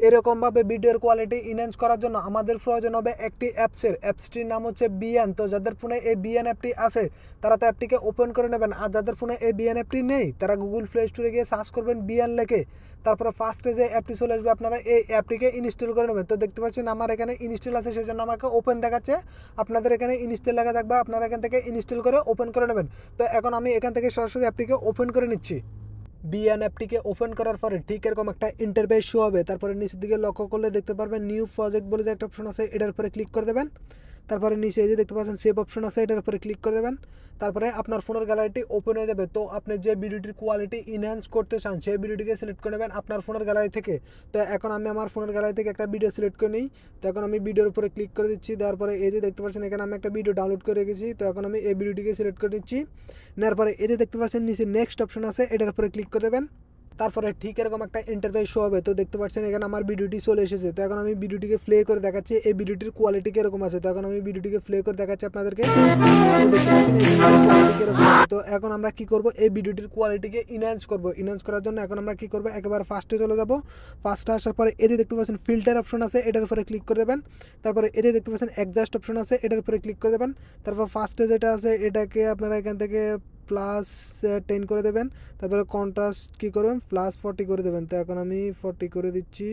এরকমভাবে ভিডিওর quality enhance করার জন্য আমাদের প্রয়োজন হবে একটি অ্যাপসের অ্যাপসটির নাম হচ্ছে বিএন তো যাদের ফোনে এই বিএন অ্যাপটি আছে, তারা তো অ্যাপটিকে ওপেন করে নেবেন। আর যাদের ফোনে এই বিএন অ্যাপটি নেই, তারা গুগল প্লে স্টোরে গিয়ে সার্চ করবেন বিএন লেখে। তারপরে ফার্স্টে যে অ্যাপটি চলে আসবে, আপনারা এই অ্যাপটিকে ইনস্টল করে নেবেন। তো দেখতে পাচ্ছেন আমার এখানে ইনস্টল আছে সেই জন্য আমাকে ওপেন দেখাচ্ছে। আপনাদের এখানে ইনস্টল লেখা থাকবে, আপনারা এখান থেকে ইনস্টল করে ওপেন করে নেবেন। তো এখন আমি এখান থেকে সরাসরি অ্যাপটিকে ওপেন করে নিচ্ছি। বিএন অ্যাপটিকে ওপেন করার পরে ঠিক এরকম একটা ইন্টারভেস শো হবে। তারপরে নিচের দিকে লক্ষ্য করলে দেখতে পারবেন নিউ প্রজেক্ট বলে যে একটা অপশন আছে, এটার উপরে ক্লিক করে দেবেন। তারপরে নিচে এই যে দেখতে পাচ্ছেন সেভ অপশন আছে, এটার উপরে ক্লিক করে দেবেন। তারপরে আপনার ফোনের গ্যালারিটি ওপেন হয়ে যাবে। তো আপনি যে ভিডিওটির কোয়ালিটি ইনহ্যান্স করতে চান, সেই ভিডিওটিকে সিলেক্ট করে নেবেন আপনার ফোনের গ্যালারি থেকে। তো এখন আমি আমার ফোনের গ্যালারি থেকে একটা ভিডিও সিলেক্ট করে নিই। তো এখন আমি ভিডিওর উপরে ক্লিক করে দিচ্ছি, দেওয়ার পরে এই যে দেখতে পাচ্ছেন এখানে আমি একটা ভিডিও ডাউনলোড করে রেখেছি। তো এখন আমি এই ভিডিওটিকে সিলেক্ট করে দিচ্ছি নেওয়ার পরে এই যে দেখতে পাচ্ছেন নিচে নেক্সট অপশন আছে, এটার উপরে ক্লিক করে দেবেন। তারপরে ঠিক এরকম একটা ইন্টারফেস শো হবে। তো দেখতে পাচ্ছেন এখানে আমার ভিডিওটি চলে এসেছে। তো এখন আমি ভিডিওটিকে প্লে করে দেখাচ্ছি। এই ভিডিওটির কোয়ালিটি কীরকম আছে? তো এখন আমি ভিডিওটিকে প্লে করে দেখাচ্ছি আপনাদেরকে। তো এখন আমরা কি করব? এই ভিডিওটির কোয়ালিটিকে ইনহ্যান্স করব। ইনহ্যান্স করার জন্য এখন আমরা কি করব? একেবারে ফার্স্টে চলে যাব। ফার্স্টে আসার পরে যে দেখতে পাচ্ছেন ফিল্টার অপশন আছে, এটার উপরে ক্লিক করে দেবেন। তারপরে যে দেখতে পাচ্ছেন অ্যাডজাস্ট অপশন আছে, এটার উপরে ক্লিক করে দেবেন। তারপর ফার্স্টে যেটা আছে, এটাকে আপনারা এখান থেকে প্লাস টেন করে দেবেন। তারপরে কন্ট্রাস্ট কী করবেন? প্লাস ফর্টি করে দেবেন। তো এখন আমি ফর্টি করে দিচ্ছি।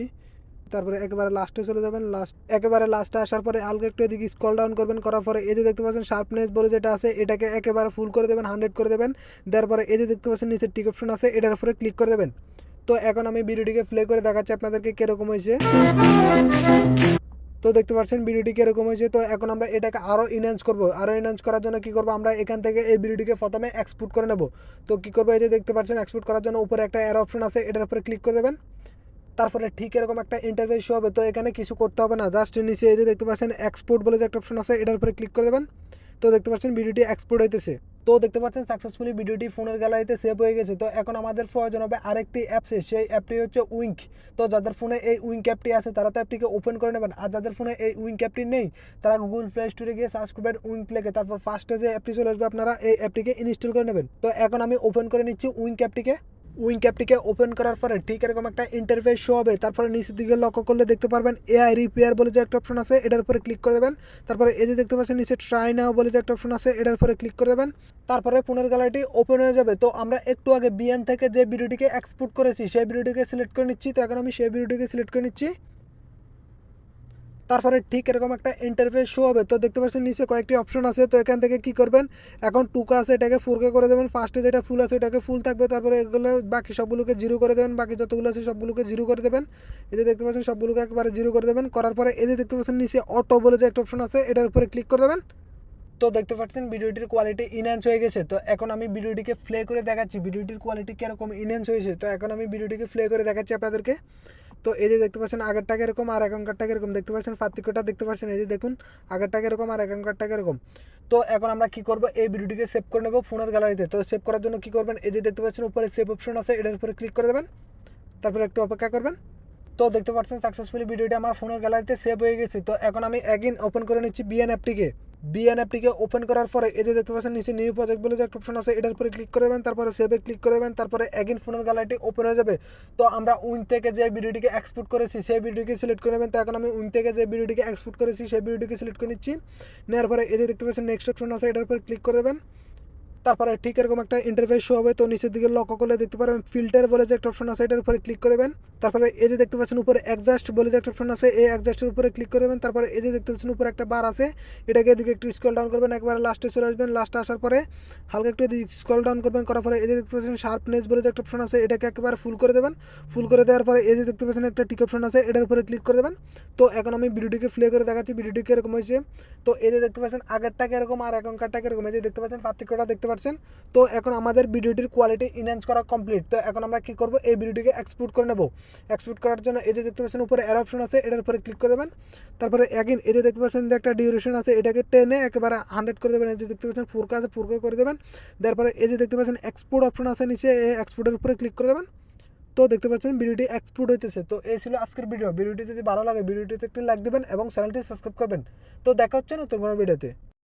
তারপরে একেবারে লাস্টে চলে যাবেন। লাস্ট একেবারে লাস্টে আসার পরে হালকা একটু এদিকে স্কল ডাউন করবেন। করার পরে এই যে দেখতে পাচ্ছেন শার্পনেস বলে যেটা আছে, এটাকে একেবারে ফুল করে দেবেন হান্ড্রেড করে দেবেন। দেওয়ার পরে এই যে দেখতে পাচ্ছেন নিচে টিক অপশন আছে, এটার উপরে ক্লিক করে দেবেন। তো এখন আমি ভিডিওটিকে প্লে করে দেখাচ্ছি আপনাদেরকে কীরকম হয়েছে। তো দেখতে পাচ্ছেন ভিডিওটি কীরকম হয়েছে? তো এখন আমরা এটাকে আরও ইনহ্যান্স করব। আরও ইনহ্যান্স করার জন্য কী করব? আমরা এখান থেকে এই ভিডিওটিকে প্রথমে এক্সপোর্ট করে নেব। তো কী করব? এই যে দেখতে পাচ্ছেন এক্সপোর্ট করার জন্য উপরে একটা এর অপশন আছে, এটার উপরে ক্লিক করে দেবেন। তারপরে ঠিক এরকম একটা ইন্টারভিউ শো হবে। তো এখানে কিছু করতে হবে না জাস্ট নিচে এই যে দেখতে পাচ্ছেন এক্সপোর্ট বলে যে একটা অপশন আছে, এটার উপরে ক্লিক করে দেবেন। তো দেখতে পাচ্ছেন, ভিডিওটি এক্সপোর্ট হইতেছে। তো দেখতে পাচ্ছেন সাকসেসফুলি ভিডিওটি ফোনের গ্যালারিতে সেভ হয়ে গেছে। তো এখন আমাদের প্রয়োজন হবে আরেকটি অ্যাপসে সেই অ্যাপটি হচ্ছে উইঙ্ক তো যাদের ফোনে এই উইঙ্ক অ্যাপটি আছে, তারা তো অ্যাপটিকে ওপেন করে নেবেন। আর যাদের ফোনে এই উইঙ্ক অ্যাপটি নেই, তারা গুগল প্লে স্টোরে গিয়ে সার্চ করবেন উইঙ্ক লেগে তারপর ফার্স্টে যে অ্যাপটি চলে আসবে, আপনারা এই অ্যাপটিকে ইনস্টল করে নেবেন। তো এখন আমি ওপেন করে নিচ্ছি উইঙ্ক অ্যাপটিকে উইঙ্ক ক্যাপটিকে ওপেন করার পরে ঠিক এরকম একটা ইন্টারফেস শো হবে। তারপরে নিচের দিকে লক্ষ্য করলে দেখতে পারবেন এআই রিপেয়ার বলে যে একটা অপশন আছে, এটার উপরে ক্লিক করে দেবেন। তারপরে এই যে দেখতে পাচ্ছেন, নিচে ট্রাই নাও বলে যে একটা অপশন আছে, এটার উপরে ক্লিক করে দেবেন। তারপরে ফোনের গ্যালারিটি ওপেন হয়ে যাবে। তো আমরা একটু আগে বিএন থেকে যে ভিডিওটিকে এক্সপোর্ট করেছি, সেই ভিডিওটিকে সিলেক্ট করে নিচ্ছি। তো এখন আমি সেই ভিডিওটিকে সিলেক্ট করে নিচ্ছি। তারপরে ঠিক এরকম একটা ইন্টারফেস শো হবে। তো দেখতে পাচ্ছেন, নিচে কয়েকটি অপশন আছে। তো এখান থেকে কি করবেন? এখন টুকা আছে, এটাকে ফোরকে করে দেবেন। ফার্স্টে যেটা ফুল আছে, এটাকে ফুল থাকবে। তারপরে এগুলো, বাকি সবগুলোকে জিরো করে দেবেন। বাকি যতগুলো আছে, সবগুলোকে জিরো করে দেবেন। এই যে দেখতে পাচ্ছেন, সবগুলোকে একবারে জিরো করে দেবেন। করার পরে এই যে দেখতে পাচ্ছেন, নিচে অটো বলে যে একটা অপশন আছে, এটার উপরে ক্লিক করে দেবেন। তো দেখতে পাচ্ছেন, ভিডিওটির কোয়ালিটি ইনহ্যান্স হয়ে গেছে। তো এখন আমি ভিডিওটিকে প্লে করে দেখাচ্ছি। ভিডিওটির কোয়ালিটি কীরকম ইনহ্যান্স হয়েছে? তো এখন আমি ভিডিওটিকে প্লে করে দেখাচ্ছি আপনাদেরকে। তো এই যে দেখতে পাচ্ছেন, আগেরটাকে এরকম আর এখনকারটাকে এরকম। দেখতে পাচ্ছেন, পার্থক্যটা দেখতে পাচ্ছেন, এই যে দেখুন, আগেরটাকে এরকম আর এখনকারটাকে এরকম। তো এখন আমরা কি করব? এই ভিডিওটিকে সেভ করে নেব ফোনের গ্যালারিতে। তো সেভ করার জন্য কি করবেন? এই যে দেখতে পাচ্ছেন, উপরে সেভ অপশন আছে, এটার উপরে ক্লিক করে দেবেন। তারপরে একটু অপেক্ষা করবেন। তো দেখতে পাচ্ছেন সাকসেসফুলি ভিডিওটি আমার ফোনের গ্যালারিতে সেভ হয়ে গেছে। তো এখন আমি অ্যাগিন ওপেন করে নিচ্ছি বিএন অ্যাপটিকে বিএন অ্যাপটিকে ওপেন করার পরে, এই যে দেখতে পাচ্ছেন, নিচে নিউ প্রজেক্ট বলে যে একটা অপশন আছে, এটার উপরে ক্লিক করে দেবেন, তারপরে সেভে ক্লিক করে দেবেন, তারপরে অ্যাগেন ফোনের গ্যালারিটি ওপেন হয়ে যাবে। তো আমরা উইন থেকে যে ভিডিওটিকে এক্সপোর্ট করেছি, সেই ভিডিওটিকে সিলেক্ট করে নেবেন। তো এখন আমি উইন থেকে যে ভিডিওটিকে এক্সপোর্ট করেছি, সেই ভিডিওটিকে সিলেক্ট করে নিচ্ছি। নেওয়ার পরে এই যে দেখতে পাচ্ছেন নেক্সট অপশন আছে, এটার উপরে ক্লিক করে দেবেন। তারপরে ঠিক এরকম একটা ইন্টারফেস শো হবে, তো নিচের দিকে লক্ষ্য করলে দেখতে পারবেন ফিল্টার বলে যে একটা অপশন আছে, এটার উপরে ক্লিক করে দেবেন। তারপরে এই যে দেখতে পাচ্ছেন উপরে অ্যাডজাস্ট বলে যে একটা অপশন আছে, এই অ্যাডজাস্টের উপরে ক্লিক করে দেবেন। তারপরে এই যে দেখতে পাচ্ছেন উপরে একটা বার আছে, এটাকে এদিকে একটু স্ক্রল ডাউন করবেন, একবারে লাস্টে চলে আসবেন। লাস্টে আসার পরে হালকা একটু এদিকে স্ক্রল ডাউন করবেন, করার পরে এই যে দেখতে পাচ্ছেন শার্পনেস বলে যে একটা অপশন আছে, এটাকে একেবারে ফুল করে দেবেন। ফুল করে দেওয়ার পরে এই যে দেখতে পাচ্ছেন একটা টিক অপশন আছে, এটার উপরে ক্লিক করে দেবেন। তো এখন আমি ভিডিওটিকে প্লে করে দেখাচ্ছি, ভিডিওটি কীরকম হয়েছে। তো এই যে দেখতে পাচ্ছেন আগেরটাকে এরকম, আর এখনকারটাকে এরকম, এই যে দেখতে পাচ্ছেন পার্থক্যটা দেখতে পাচ্ছেন তো এখন আমাদের ভিডিওটির কোয়ালিটি ইনহ্যান্স করা কমপ্লিট তো এখন আমরা কী করব? এই ভিডিওটিকে এক্সপোর্ট করে নেব। এক্সপোর্ট করার জন্য এই যে দেখতে পাচ্ছেন, উপরে এর অপশন আছে, এটার উপরে ক্লিক করে দেবেন। তারপরে এগিন এই যে দেখতে পাচ্ছেন যে একটা ডিউরেশন আছে, এটাকে টেনে একেবারে হান্ড্রেড করে দেবেন। এই যে দেখতে পাচ্ছেন ফুরকা আছে ফুরকা করে দেবেন। তারপরে এই যে দেখতে পাচ্ছেন এক্সপোর্ট অপশন আছে নিচে, এই এক্সপোর্টের উপরে ক্লিক করে দেবেন। তো দেখতে পাচ্ছেন, ভিডিওটি এক্সপোর্ট হইতেছে। তো এই ছিল আজকের ভিডিও ভিডিওটি যদি ভালো লাগে, ভিডিওটিতে একটি লাইক দেবেন এবং চ্যানেলটি সাবস্ক্রাইব করবেন। তো দেখা হচ্ছে নতুন কোনো ভিডিওতে